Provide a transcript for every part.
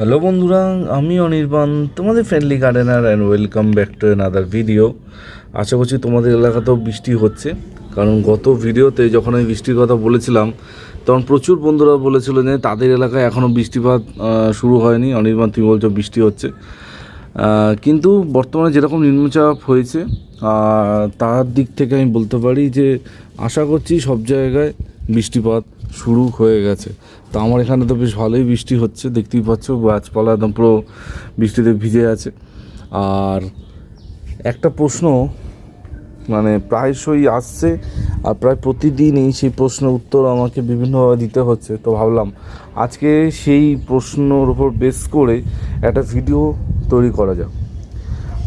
Hello বন্ধুরা, আমি অনির্বাণ, তোমাদের friendly gardener and welcome back to another video আশা করছি তোমাদের এলাকাতেও বৃষ্টি হচ্ছে, কারণ গত ভিডিওতে যখন আমি বৃষ্টির কথা বলেছিলাম, তখন প্রচুর বন্ধুরা বলেছিল যে তাদের এলাকায় এখনও বৃষ্টিপাত শুরু হয়নি। অনির্বাণ, তুমি বলছো বৃষ্টি হচ্ছে। কিন্তু বর্তমানে যেরকম নিম্নচাপ হয়েছে তার দিক থেকে আমি বলতে পারি যে আশা করছি সব জায়গায় বৃষ্টিপাত শুরু হয়ে গেছে। তো আমার এখানে তো বেশ ভালোই বৃষ্টি হচ্ছে, দেখতেই পাচ্ছ গাছপালা একদম পুরো বৃষ্টিতে ভিজে আছে। আর একটা প্রশ্ন মানে প্রায়শই আসছে, আর প্রায় প্রতিদিনই সেই প্রশ্নের উত্তর আমাকে বিভিন্নভাবে দিতে হচ্ছে। তো ভাবলাম আজকে সেই প্রশ্নর উপর বেস করে একটা ভিডিও তৈরি করা যাক।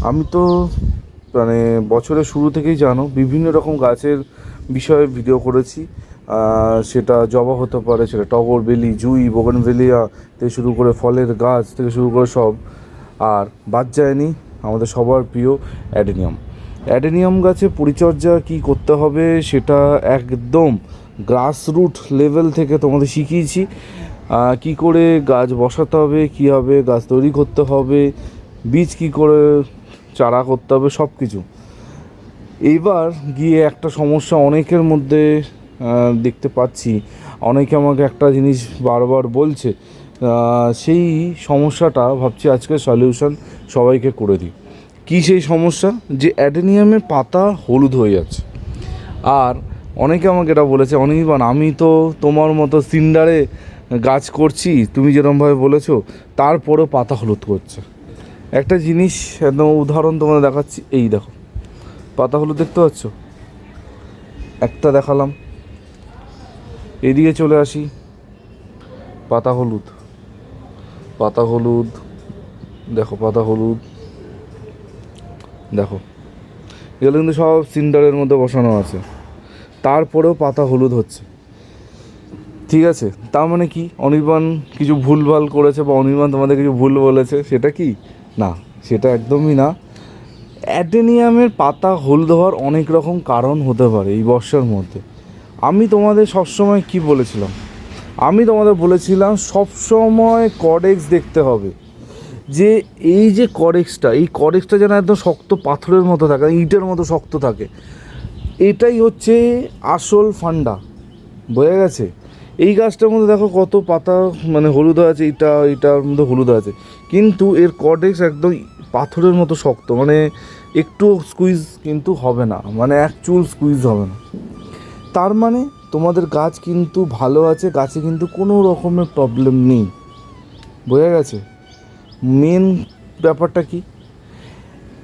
আমি তো মানে বছরের শুরু থেকেই জানো, বিভিন্ন রকম গাছের বিষয়ে ভিডিও করেছি। সেটা জবা হতে পারে, সেটা টগর বেলি, জুই, বোগনভেলিয়া থেকে শুরু করে ফলের গাছ থেকে শুরু করে সব। আর বাদ যায়নি আমাদের সবার প্রিয় অ্যাডেনিয়াম। অ্যাডেনিয়াম গাছে পরিচর্যা কি করতে হবে সেটা একদম গ্রাসরুট লেভেল থেকে তোমাদের শিখিয়েছি। কি করে গাছ বসাতে হবে কী হবে গাছ তৈরি করতে হবে, বীজ কি করে চারা করতে হবে সব কিছু এইবার গিয়ে একটা সমস্যা অনেকের মধ্যে দেখতে পাচ্ছি। অনেকে আমাকে একটা জিনিস বারবার বলছে সেই সমস্যাটা ভাবছি আজকে সলিউশন সবাইকে করে দিই। কী সেই সমস্যা? যে অ্যাডেনিয়ামের পাতা হলুদ হয়ে যাচ্ছে। আর অনেকে আমাকে এটা বলেছে, অনির্বাণ, আমি তো তোমার মতো সিন্ডারে গাছ করছি, তুমি যেরকমভাবে বলেছ, তারপরেও পাতা হলুদ করছে। একটা জিনিস, একদম উদাহরণ তোমাদের দেখাচ্ছি, এই দেখো, পাতা হলুদ দেখতে পাচ্ছ? একটা দেখালাম। এদিকে চলে আসি। পাতা হলুদ। পাতা হলুদ। দেখো, পাতা হলুদ। দেখো, এগুলো কিন্তু সব সিন্ডারের মধ্যে বসানো আছে। তারপরেও পাতা হলুদ হচ্ছে। ঠিক আছে? তার মানে কি? অনির্বাণ কিছু ভুলভাল করেছে বা অনির্বাণ তোমাদের কিছু ভুল বলেছে, সেটা কি? না, সেটা একদমই না। অ্যাডেনিয়ামের পাতা হলুদ হওয়ার অনেক রকম কারণ হতে পারে এই বর্ষার মধ্যে। আমি তোমাদের সবসময় কি বলেছিলাম? আমি তোমাদের বলেছিলাম, সবসময় কডেক্স দেখতে হবে। যে এই যে কডেক্সটা এই কডেক্সটা যেন একদম শক্ত পাথরের মতো থাকে, ইটের মতো শক্ত থাকে, এটাই হচ্ছে আসল ফান্ডা। বোঝা গেছে? এই গাছটার মধ্যে দেখো কত পাতা মানে হলুদ আছে এটা এটার মধ্যে হলুদ আছে। কিন্তু এর কডেক্স একদম পাথরের মতো শক্ত মানে একটু স্কুইজ কিন্তু হবে না মানে এক চুল স্কুইজ হবে না। তার মানে তোমাদের গাছ কিন্তু ভালো আছে, গাছে কিন্তু কোনো রকমের প্রবলেম নেই। বোঝা গেছে? মেন ব্যাপারটা কি?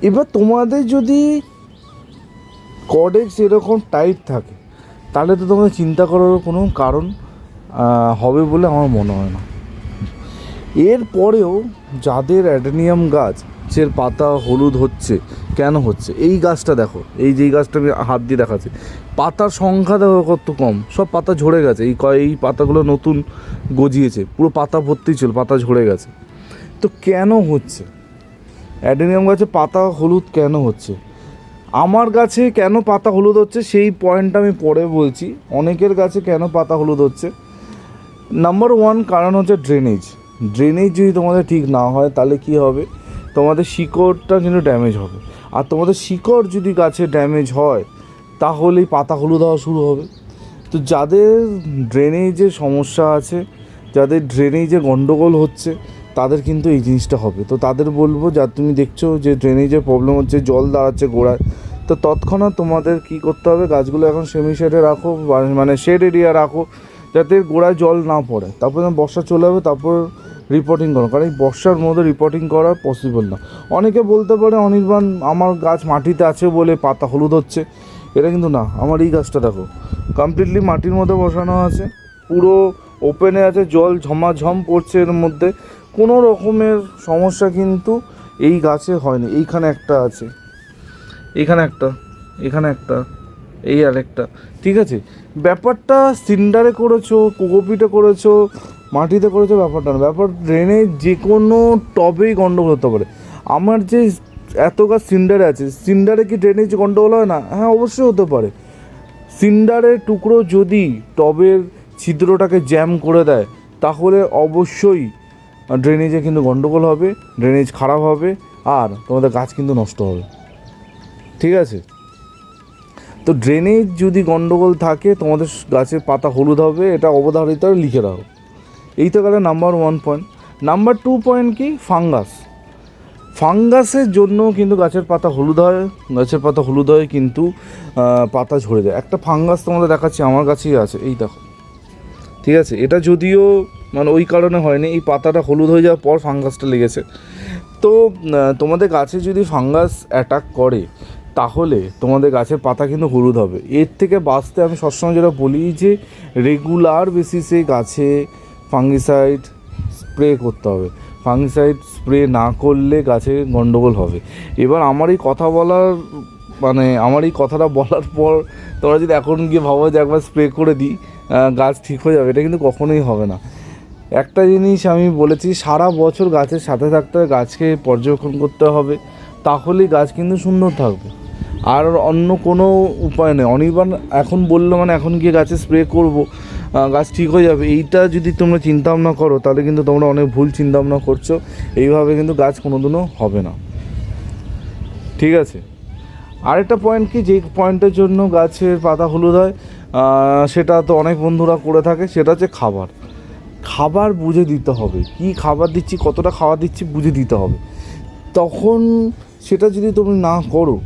এবার তোমাদের যদি কডেক্স এরকম টাইট থাকে, তাহলে তো তোমাদের চিন্তা করার কোনো কারণ হবে বলে আমার মনে হয় না। এরপরেও যাদের অ্যাডেনিয়াম গাছ সের পাতা হলুদ হচ্ছে। কেন হচ্ছে? এই গাছটা দেখো, এই যে গাছটা আমি হাত দিয়ে দেখাচ্ছি। পাতার সংখ্যা দেখো কত কম, সব পাতা ঝরে গেছে। এই কয়, এই পাতাগুলো নতুন গজিয়েছে, পুরো পাতা ভর্তি ছিল, পাতা ঝরে গেছে। তো কেন হচ্ছে? অ্যাডেনিয়াম গাছে পাতা হলুদ কেন হচ্ছে? আমার গাছে কেন পাতা হলুদ হচ্ছে? সেই পয়েন্টটা আমি পরে বলছি। অনেকের গাছে কেন পাতা হলুদ হচ্ছে? নাম্বার ওয়ান কারণ হচ্ছে ড্রেনেজ। ড্রেনেজ যদি তোমাদের ঠিক না হয়, তাহলে কি হবে? তোমাদের শিকড়টা কিন্তু ড্যামেজ হবে। আর তোমাদের শিকড় যদি গাছে ড্যামেজ হয়, তাহলেই পাতা হলুদ হওয়া শুরু হবে। তো যাদের ড্রেনেজের সমস্যা আছে, যাদের ড্রেনেজে গন্ডগোল হচ্ছে, তাদের কিন্তু এই জিনিসটা হবে। তো তাদের বলব, যা তুমি দেখছ যে ড্রেনেজের প্রবলেম হচ্ছে, জল দাঁড়াচ্ছে গোড়ায়, তো তৎক্ষণাৎ তোমাদের কি করতে হবে? গাছগুলো এখন সেমি শেডে রাখো মানে শেড এরিয়া রাখো। যাতে গোড়ায় জল না পড়ে। তারপর যখন বর্ষা চলে যাবে তারপর রিপোর্টিং করো। কারণ এই বর্ষার মধ্যে রিপোর্টিং করা পসিবল না। অনেকে বলতে পারে, অনির্বাণ, আমার গাছ মাটিতে আছে বলে পাতা হলুদ হচ্ছে। এটা কিন্তু না। আমার এই গাছটা দেখো। কমপ্লিটলি মাটির মধ্যে বসানো আছে। পুরো ওপেনে আছে, জল ঝমাঝম পড়ছে এর মধ্যে। কোনো রকমের সমস্যা কিন্তু এই গাছে হয়নি। এইখানে একটা আছে। এখানে একটা। এখানে একটা। এই আরেকটা ঠিক আছে? ব্যাপারটা সিন্ডারে করেছ কোকোপিটে করেছ, মাটিতে করেছ, ব্যাপারটা না। ব্যাপার ড্রেনে যে কোনো টবেই গন্ডগোল হতে পারে। আমার যে এত গাছ সিন্ডারে আছে, সিন্ডারে কি ড্রেনেজ গন্ডগোল হয় না? হ্যাঁ অবশ্যই হতে পারে। সিন্ডারের টুকরো যদি টবের ছিদ্রটাকে জ্যাম করে দেয়, তাহলে অবশ্যই ড্রেনেজে কিন্তু গন্ডগোল হবে ড্রেনেজ খারাপ হবে, আর তোমাদের গাছ কিন্তু নষ্ট হবে। ঠিক আছে? তো ড্রেনেজ যদি গন্ডগোল থাকে, তোমাদের গাছের পাতা হলুদ হবে, এটা অবধারিত লিখে রাখো এই তো গেল number one point number two point কি? ফাঙ্গাস ফাঙ্গাসের জন্য কিন্তু গাছের পাতা হলুদ হয়, গাছের পাতা হলুদ হয় কিন্তু পাতা ঝরে যায়। একটা ফাঙ্গাস তোমাদের দেখাচ্ছি, আমার কাছেই আছে, এই দেখো। ঠিক আছে? এটা যদিও মানে ওই কারণে হয়নি, এই পাতাটা হলুদ হয়ে যাওয়ার পর ফাঙ্গাসটা লেগেছে। তো তোমাদের গাছে যদি ফাঙ্গাস অ্যাটাক করে তাহলে তোমাদের গাছের পাতা কিন্তু হলুদ হবে। এর থেকে বাঁচতে আমি সবসময় যেটা বলি যে রেগুলার বেসিসে গাছে ফাঙ্গিসাইড স্প্রে করতে হবে। ফাঙ্গিসাইড স্প্রে না করলে গাছে গণ্ডগোল হবে। এবার আমার এই কথা বলার মানে আমার এই কথাটা বলার পর তোমরা যদি এখন গিয়ে ভাবো যে একবার স্প্রে করে দিই গাছ ঠিক হয়ে যাবে, এটা কিন্তু কখনোই হবে না। একটা জিনিস আমি বলেছি, সারা বছর গাছের সাথে থাকতে হবে গাছকে পর্যবেক্ষণ করতে হবে, তাহলেই গাছ কিন্তু সুন্দর থাকবে। আর অন্য কোনো উপায় নেই। অনির্বাণ এখন বলল মানে এখন গিয়ে গাছে স্প্রে করব। গাছ ঠিক হয়ে যাবে। এইটা যদি তোমরা চিন্তা ভাবনা করো, তাহলে কিন্তু তোমরা অনেক ভুল চিন্তা ভাবনা করছ। এইভাবে কিন্তু গাছ কোনোদিনও হবে না। ঠিক আছে? আরেকটা পয়েন্ট কি? যে পয়েন্টের জন্য গাছের পাতা হলুদ হয় সেটা তো অনেক বন্ধুরা করে থাকে, সেটা হচ্ছে খাবার। খাবার বুঝে দিতে হবে। কি খাবার দিচ্ছি, কতটা খাবার দিচ্ছি বুঝে দিতে হবে। তখন সেটা যদি তুমি না করো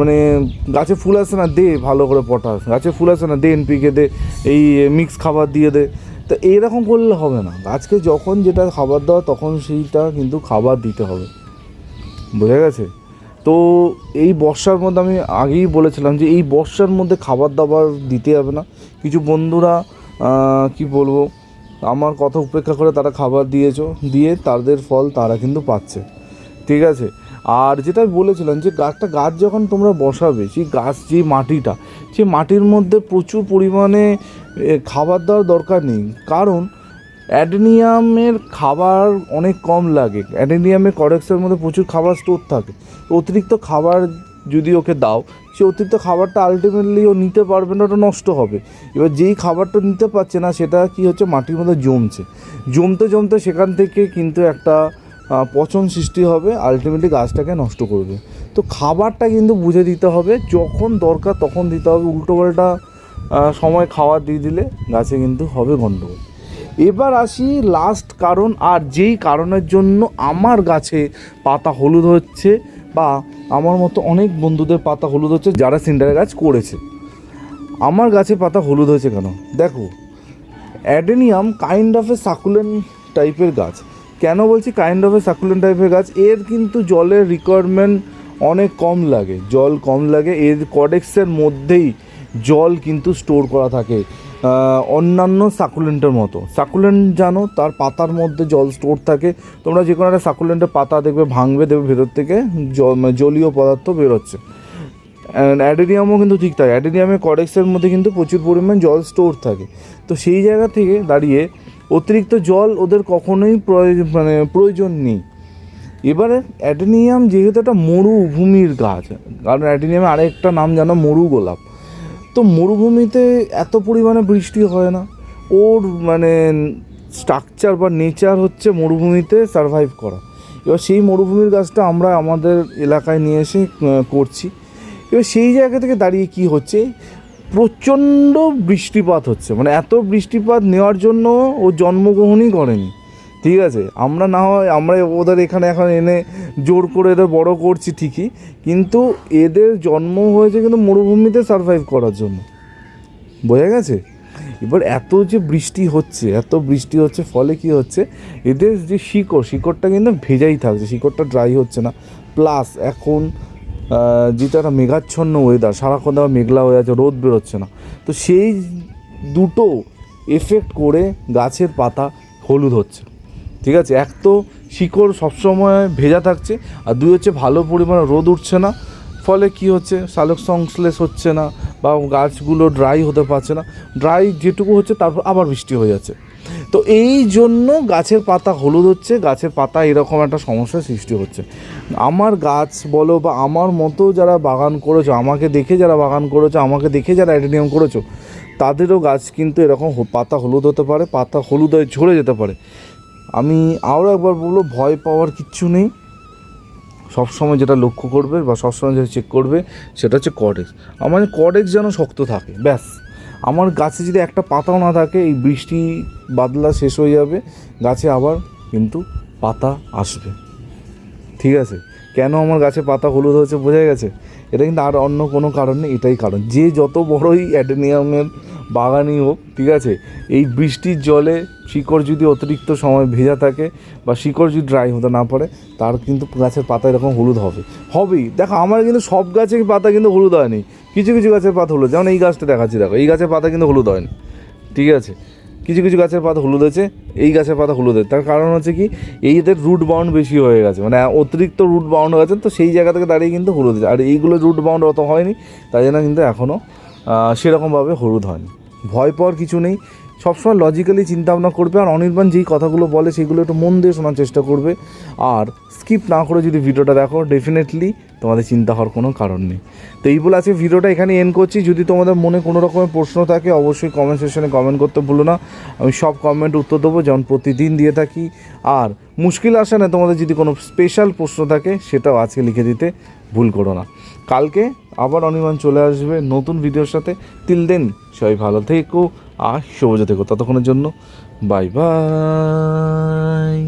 মানে গাছে ফুল আসে না, দে, ভালো করে পটাস গাছে ফুল আসে না, দে, এনপিকে দে, এই মিক্স খাবার দিয়ে দে। তো এইরকম করলে হবে না। গাছকে যখন যেটা খাবার দেওয়া তখন সেইটা কিন্তু খাবার দিতে হবে। বোঝা গেছে? তো এই বর্ষার মধ্যে আমি আগেই বলেছিলাম যে, এই বর্ষার মধ্যে খাবার দাবার দিতে হবে না। কিছু বন্ধুরা কি বলব, আমার কথা উপেক্ষা করে তারা খাবার দিয়েছ, দিয়ে তাদের ফল তারা কিন্তু পাচ্ছে। ঠিক আছে? আর যেটা বলেছিলাম যে গাছটা, গাছ যখন তোমরা বসাবে, সেই গাছ যে মাটিটা, সেই মাটির মধ্যে প্রচুর পরিমাণে খাবার দেওয়ার দরকার নেই। কারণ অ্যাডেনিয়ামের খাবার অনেক কম লাগে। অ্যাডেনিয়ামের করেক্সের মধ্যে প্রচুর খাবার স্টোর থাকে। অতিরিক্ত খাবার যদি ওকে দাও, সে অতিরিক্ত খাবারটা আলটিমেটলি ও নিতে পারবে না, ওটা নষ্ট হবে। এবার যেই খাবারটা নিতে পারছে না, সেটা কি হচ্ছে? মাটির মধ্যে জমছে। জমতে জমতে সেখান থেকে কিন্তু একটা পচন সৃষ্টি হবে আলটিমেটলি গাছটাকে নষ্ট করবে। তো খাবারটা কিন্তু বুঝে দিতে হবে, যখন দরকার তখন দিতে হবে। উল্টোপাল্টা সময় খাওয়ার দিয়ে দিলে গাছে কিন্তু হবে গণ্ডগোল এবার আসি লাস্ট কারণ, আর যেই কারণের জন্য আমার গাছে পাতা হলুদ হচ্ছে বা আমার মতো অনেক বন্ধুদের পাতা হলুদ হচ্ছে, যারা সিন্ডারের গাছ করেছে। আমার গাছে পাতা হলুদ হয়েছে কেন? দেখো adenium kind of a succulent টাইপের গাছ। কেন বলছি কাইন্ড অফ এ সাকুলেন্ট টাইপের গাছ? এর কিন্তু জলের রিকোয়ারমেন্ট অনেক কম লাগে, জল কম লাগে। এর কডেক্সের মধ্যেই জল কিন্তু স্টোর করা থাকে অন্যান্য সাকুলেন্টের মতো। সাকুলেন্ট জানো, তার পাতার মধ্যে জল স্টোর থাকে। তোমরা যে কোনো একটা সাকুলেন্টের পাতা দেখবে, ভাঙবে, দেবে ভেতর থেকে মানে জলীয় পদার্থ বেরোচ্ছে। অ্যাডেনিয়ামও কিন্তু ঠিক থাকে অ্যাডেনিয়ামের কডেক্সের মধ্যে কিন্তু প্রচুর পরিমাণ জল স্টোর থাকে। তো সেই জায়গা থেকে দাঁড়িয়ে অতিরিক্ত জল ওদের কখনোই প্রয়োজন মানে প্রয়োজন নেই। এবারে অ্যাডেনিয়াম যেহেতু একটা মরুভূমির গাছ, কারণ অ্যাডেনিয়ামের আরেকটা নাম জানো মরু গোলাপ, তো মরুভূমিতে এত পরিমাণে বৃষ্টি হয় না। ওর মানে স্ট্রাকচার বা নেচার হচ্ছে মরুভূমিতে সারভাইভ করা। এবার সেই মরুভূমির গাছটা আমরা আমাদের এলাকায় নিয়ে এসে করছি। এবার সেই জায়গা থেকে দাঁড়িয়ে কি হচ্ছে? প্রচণ্ড বৃষ্টিপাত হচ্ছে। মানে এত বৃষ্টিপাত নেওয়ার জন্য ও জন্মগ্রহণই করেনি। ঠিক আছে? আমরা না হয় আমরা ওদের এখানে এখন এনে জোর করে এদের বড় করছি ঠিকই, কিন্তু এদের জন্ম হয়েছে কিন্তু মরুভূমিতে সারভাইভ করার জন্য। বোঝা গেছে? এবার এত যে বৃষ্টি হচ্ছে, এত বৃষ্টি হচ্ছে, ফলে কি হচ্ছে? এদের যে শিকড়, শিকড়টা কিন্তু ভেজাই থাকছে, শিকড়টা ড্রাই হচ্ছে না। প্লাস এখন যেটা একটা মেঘাচ্ছন্ন ওয়েদার সারাক্ষণ দেওয়া মেঘলা হয়ে আছে, রোদ বেরোচ্ছে না। তো সেই দুটো এফেক্ট করে গাছের পাতা হলুদ হচ্ছে। ঠিক আছে? এক তো শিকড় সবসময় ভেজা থাকছে, আর দুই হচ্ছে ভালো পরিমাণে রোদ উঠছে না। ফলে কি হচ্ছে? সালোক সংশ্লেষ হচ্ছে না, বা গাছগুলো ড্রাই হতে পারছে না। ড্রাই যেটুকু হচ্ছে, তারপর আবার বৃষ্টি হয়ে যাচ্ছে। তো এই জন্য গাছের পাতা হলুদ হচ্ছে, গাছের পাতা এরকম একটা সমস্যার সৃষ্টি হচ্ছে। আমার গাছ বলো বা আমার মতো যারা বাগান করেছ, আমাকে দেখে যারা বাগান করেছ, আমাকে দেখে যারা অ্যাডেনিয়াম করেছ, তাদেরও গাছ কিন্তু এরকম পাতা হলুদ হতে পারে, পাতা হলুদ হয়ে ঝরে যেতে পারে। আমি আরও একবার বলব, ভয় পাওয়ার কিচ্ছু নেই। সবসময় যেটা লক্ষ্য করবে বা সবসময় যেটা চেক করবে, সেটা হচ্ছে কডেক্স আমার কডেক্স যেন শক্ত থাকে, ব্যাস। আমার গাছে যদি একটা পাতাও না থাকে, এই বৃষ্টি বাদলা শেষ হয়ে যাবে, গাছে আবার কিন্তু পাতা আসবে। ঠিক আছে? কেন আমার গাছে পাতা হলুদ হয়েছে বোঝা গেছে? এটা কিন্তু আর অন্য কোনো কারণ এটাই কারণ। যে যত বড়ই অ্যাডেনিয়ামের বাগানই হোক, ঠিক আছে, এই বৃষ্টির জলে শিকড় যদি অতিরিক্ত সময় ভেজা থাকে বা শিকড় যদি ড্রাই হতে না পারে, তার কিন্তু গাছের পাতা এরকম হলুদ হবে। হবেই। দেখো, আমার কিন্তু সব গাছের পাতা কিন্তু হলুদ হয়নি। কিছু কিছু গাছের পাতা হলুদ। যেমন এই গাছটা দেখাচ্ছি, দেখো, এই গাছের পাতা কিন্তু হলুদ হয়নি। ঠিক আছে? কিছু কিছু গাছের পাতা হলুদ হয়েছে এই গাছের পাতা হলুদ হয়েছে তার কারণ হচ্ছে কি, এই এদের রুট বাউন্ড বেশি হয়ে গেছে। মানে অতিরিক্ত রুট বাউন্ড হয়ে তো সেই জায়গা থেকে দাঁড়িয়ে কিন্তু হলুদ হয়েছে আর এইগুলো রুট বাউন্ড অত হয়নি, তাই জন্য কিন্তু এখনও সেরকমভাবে হলুদ হয়নি। ভয় পাওয়ার কিছু নেই। সবসময় লজিক্যালি চিন্তা ভাবনা করবে আর অনির্বাণ যেই কথাগুলো বলে সেগুলো একটু মন দিয়ে শোনার চেষ্টা করবে। আর স্কিপ না করে যদি ভিডিওটা দেখো ডেফিনেটলি তোমাদের চিন্তা হওয়ার কোনো কারণ নেই। তো এই বলে আজকে ভিডিওটা এখানে এন্ড করছি। যদি তোমাদের মনে কোনো রকমের প্রশ্ন থাকে, অবশ্যই কমেন্ট সেকশনে কমেন্ট করতে ভুলো না। আমি সব কমেন্ট উত্তর দেবো, যেমন প্রতিদিন দিয়ে থাকি। আর মুশকিল আসে না তোমাদের যদি কোনো স্পেশাল প্রশ্ন থাকে, সেটাও আজকে লিখে দিতে ভুল করো না। কালকে আবার অনির্বাণ চলে আসবে নতুন ভিডিওর সাথে। তিল দেন, সবাই ভালো থেকো আর সবুজ থেকো ততক্ষণের জন্য, বাই বাই।